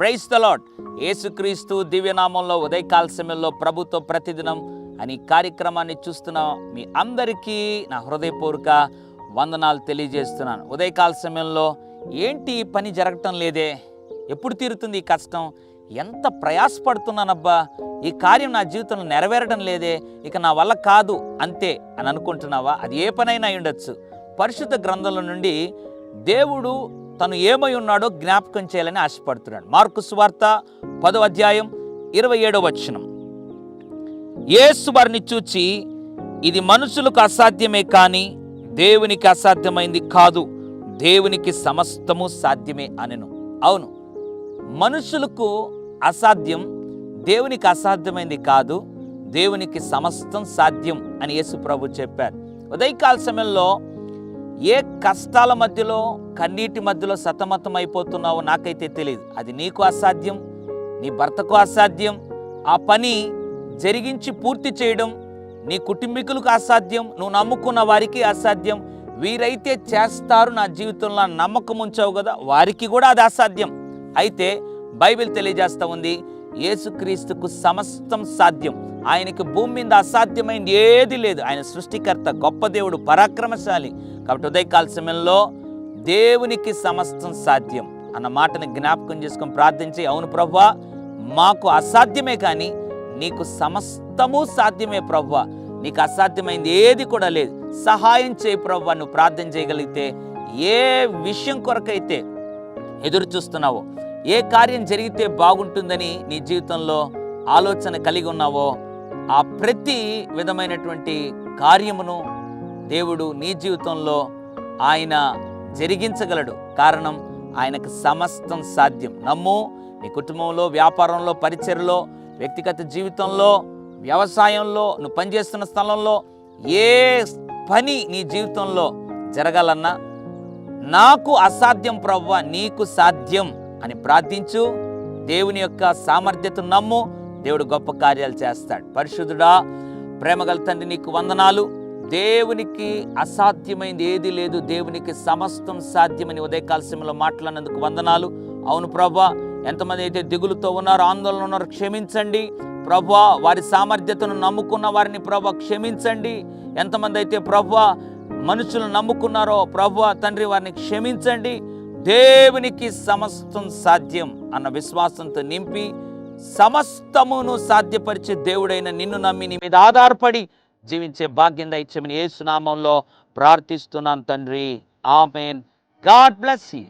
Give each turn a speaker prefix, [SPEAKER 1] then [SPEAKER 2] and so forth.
[SPEAKER 1] Praise the lord యేసుక్రీస్తు దివ్యనామంలో ఉదయకాల సమయంలో ప్రభుత్వ ప్రతిదినం అని కార్యక్రమాన్ని చూస్తున్న మీ అందరికీ నా హృదయపూర్వక వందనాలు తెలియజేస్తున్నాను. ఉదయకాల సమయంలో ఏంటి పని జరగటం లేదే? ఎప్పుడు తీరుతుంది ఈ కష్టం? ఎంత ప్రయాసపడుతున్నానబ్బా? ఈ కార్యం నా జీవితంలో నెరవేరడం లేదే ఇక నా వల్ల కాదు అంతే అని అనుకుంటున్నావా? అది ఏ పనైనా ఉండొచ్చు. పరిశుద్ధ గ్రంథంలో నుండి దేవుడు తను ఏమై ఉన్నాడో జ్ఞాపకం చేయాలని ఆశపడుతున్నాడు. మార్కు సువార్త పదో అధ్యాయం ఇరవై ఏడో వచనం. యేసు వారిని చూచి ఇది మనుషులకు అసాధ్యమే కానీ దేవునికి అసాధ్యమైంది కాదు దేవునికి సమస్తము సాధ్యమే అనెను. అవును. మనుషులకు అసాధ్యం. దేవునికి అసాధ్యమైంది కాదు. దేవునికి సమస్తం సాధ్యం అని యేసు ప్రభు చెప్పారు. ఉదయకాల సమయంలో ఏ కష్టాల మధ్యలో కన్నీటి మధ్యలో సతమతం అయిపోతున్నావో నాకైతే తెలియదు అది నీకు అసాధ్యం నీ భర్తకు అసాధ్యం. ఆ పని జరిగించి పూర్తి చేయడం నీ కుటుంబీకులకు అసాధ్యం నువ్వు నమ్ముకున్న వారికి అసాధ్యం. వీరైతే చేస్తారు నా జీవితంలో నమ్మకం ఉంచావు కదా వారికి కూడా అది అసాధ్యం. అయితే బైబిల్ తెలియజేస్తూ ఉంది. యేసుక్రీస్తుకు సమస్తం సాధ్యం. ఆయనకి భూమి మీద అసాధ్యమైంది ఏది లేదు. ఆయన సృష్టికర్త గొప్ప దేవుడు పరాక్రమశాలి. కాబట్టి ఉదయకాల సమయంలో దేవునికి సమస్తం సాధ్యం అన్న మాటని జ్ఞాపకం చేసుకొని ప్రార్థించి అవును ప్రభా మాకు అసాధ్యమే కానీ నీకు సమస్తము సాధ్యమే ప్రవ్వా. నీకు అసాధ్యమైంది ఏది కూడా లేదు. సహాయం చేయి ప్రవ్వా నువ్వు ప్రార్థన చేయగలిగితే ఏ విషయం కొరకైతే ఎదురు చూస్తున్నావో ఏ కార్యం జరిగితే బాగుంటుందని నీ జీవితంలో ఆలోచన కలిగి ఉన్నావో ఆ ప్రతి విధమైనటువంటి కార్యమును దేవుడు నీ జీవితంలో ఆయన జరిగించగలడు. కారణం ఆయనకు సమస్తం సాధ్యం. నమ్ము నీ కుటుంబంలో వ్యాపారంలో పరిచయలో వ్యక్తిగత జీవితంలో వ్యవసాయంలో నువ్వు పనిచేస్తున్న స్థలంలో ఏ పని నీ జీవితంలో జరగాలన్నా నాకు అసాధ్యం ప్రవ్వ నీకు సాధ్యం. అని ప్రార్థించు. దేవుని యొక్క సామర్థ్యతను నమ్ము. దేవుడు గొప్ప కార్యాలు చేస్తాడు. పరిశుద్ధుడా ప్రేమగల తండ్రి నీకు వందనాలు. దేవునికి అసాధ్యమైంది ఏది లేదు. దేవునికి సమస్తం సాధ్యమని ఉదయకాల సమయంలో మాట్లాడినందుకు వందనాలు. అవును ప్రభా ఎంతమంది అయితే దిగులుతో ఉన్నారో ఆందోళన ఉన్నారో క్షమించండి. ప్రభా వారి సామర్థ్యతను నమ్ముకున్న వారిని ప్రభా క్షమించండి. ఎంతమంది అయితే ప్రభా మనుషులు నమ్ముకున్నారో ప్రభు తండ్రి వారిని క్షమించండి. దేవునికి సమస్తం సాధ్యం అన్న విశ్వాసంతో నింపి సమస్తమును సాధ్యపరిచే దేవుడైన నిన్ను నమ్మి నీ మీద ఆధారపడి జీవించే భాగ్యం దయచమని ఏసునామంలో ప్రార్థిస్తున్నాను తండ్రి. ఆమెన్. God bless you.